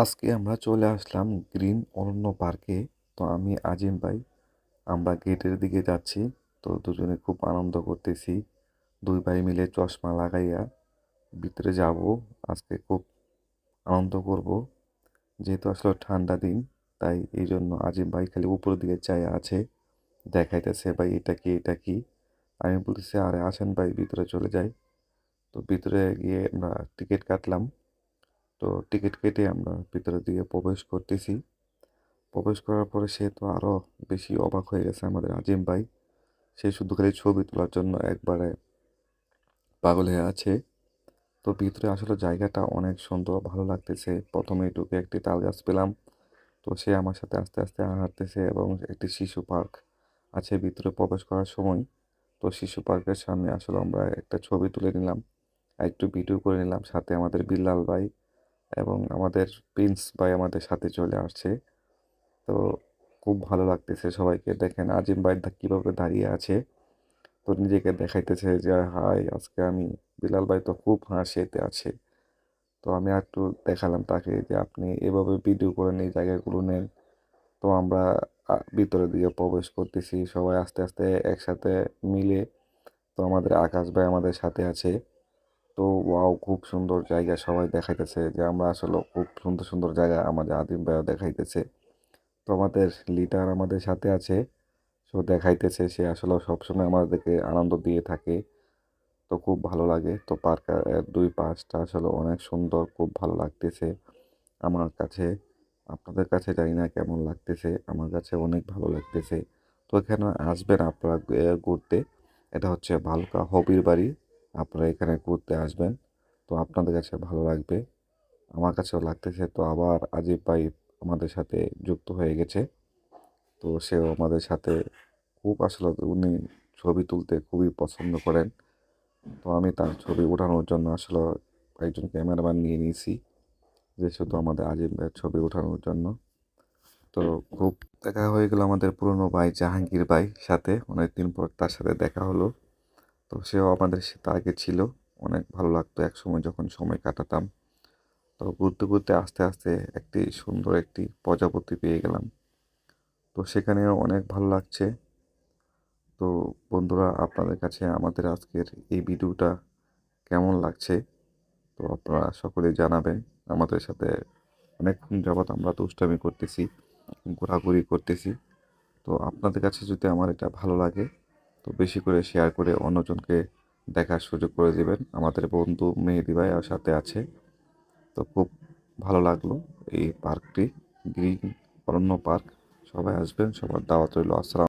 আজকে আমরা চলে আসলাম গ্রিন অরণ্য পার্কে। তো আমি আজিম ভাই, আমরা গেটের দিকে যাচ্ছি। তো দুজনে খুব আনন্দ করতেছি। দুই ভাই মিলে চশমা লাগাইয়া ভিতরে যাব। আজকে খুব আনন্দ করব। যেহেতু আসলে ঠান্ডা দিন, তাই এই জন্য আজিম ভাই খালি উপরের দিকে চাই আছে। দেখাইতেছে, ভাই, এটা কি এটা কি? আমি বলতেছি, আরে আসেন ভাই, ভিতরে চলে যাই। তো ভিতরে গিয়ে আমরা টিকিট কাটলাম। তো টিকিট কেটে আমরা ভিতরের দিকে প্রবেশ করতেছি। প্রবেশ করার পরে সে তো আরও বেশি অবাক হয়ে গেছে আমাদের আজিম ভাই। সে শুধু খালি ছবি তোলার জন্য একবারে পাগল হয়ে আছে। তো ভিতরে আসলে জায়গাটা অনেক সুন্দর, ভালো লাগতেছে। প্রথমে ঢুকে একটি তাল গাছ পেলাম। তো সে আমার সাথে আস্তে আস্তে হাঁটতেছে এবং একটি শিশু পার্ক আছে ভিতরে প্রবেশ করার সময়। তো শিশু পার্কের সামনে আসলে আমরা একটা ছবি তুলে নিলাম। একটু ভিডিও করে নিলাম। সাথে আমাদের বিল্লাল ভাই এবং আমাদের প্রিন্স ভাই আমাদের সাথে চলে আসছে। তো খুব ভালো লাগতেছে সবাইকে দেখেন। আজিম ভাই কীভাবে দাঁড়িয়ে আছে। তো নিজেকে দেখাইতেছে যে হাই আজকে আমি বিলাল ভাই তো খুব হাসিতে আছে। তো আমি আর একটু দেখালাম তাকে যে আপনি এভাবে ভিডিও করে এই জায়গাগুলো নেন। তো আমরা আ, ভিতরের দিকে প্রবেশ করতেছি। সবাই আস্তে আস্তে একসাথে মিলে তো আমাদের আকাশ ভাই আমাদের সাথে আছে। তো ওয়াও, খুব সুন্দর জায়গা সবাই দেখাইতেছে যে আমরা আসলে খুব সুন্দর সুন্দর জায়গা আমাদের আদিম ভাইও দেখাইতেছে। তো আমাদের লিডার আমাদের সাথে আছে, সো দেখাইতেছে, সে আসলে সবসময় আমাদেরকে আনন্দ দিয়ে থাকে। তো খুব ভালো লাগে, তো পার্ক দুই পাশটা আসলে অনেক সুন্দর, খুব ভালো লাগতেছে আমার কাছে। আপনাদের কাছে জানি না কেমন লাগতেছে, আমার কাছে অনেক ভালো লাগতেছে। তো এখানে আসবেন আপনারা ঘুরতে, এটা হচ্ছে ভালুকা হবির বাড়ি। আপনারা এখানে ঘুরতে আসবেন। তো আপনাদের কাছে ভালো লাগবে। আমার কাছেও লাগতেছে। তো আবার আজিব ভাই আমাদের সাথে যুক্ত হয়ে গেছে। তো সেও আমাদের সাথে খুব আসলে উনি ছবি তুলতে খুবই পছন্দ করেন। তো আমি তার ছবি ওঠানোর জন্য আসলে একজন ক্যামেরাম্যান নিয়ে নিয়েছি। যে শুধু আমাদের আজিম ছবি ওঠানোর জন্য। তো খুব দেখা হয়ে গেল আমাদের পুরনো ভাই জাহাঙ্গীর ভাই সাথে। অনেকদিন পর তার সাথে দেখা হলো। তো সেও আমাদের সাথে আগে ছিল। অনেক ভালো লাগতো এক সময় যখন সময় কাটাতাম। তো ঘুরতে ঘুরতে আস্তে আস্তে একটি সুন্দর একটি প্রজাপতি পেয়ে গেলাম। তো সেখানেও অনেক ভালো লাগছে। তো বন্ধুরা, আপনাদের কাছে আমাদের আজকের এই ভিডিওটা কেমন লাগছে? তো আপনারা সকলে জানাবেন। আমাদের সাথে অনেকক্ষণ যাবৎ আমরা দুষ্টামি করতেছি, ঘোরাঘুরি করতেছি। তো আপনাদের কাছে যদি আমার এটা ভালো লাগে তো বেশি করে শেয়ার করে অন্যজনকে দেখার সুযোগ করে দেবেন। আমাদের বন্ধু মেহেদি ভাই আর সাথে আছে। তো খুব ভালো লাগল এই পার্কটি গ্রিন অরণ্য পার্ক সবাই আসবেন, সবার দাওয়াত রইল। আসসালাম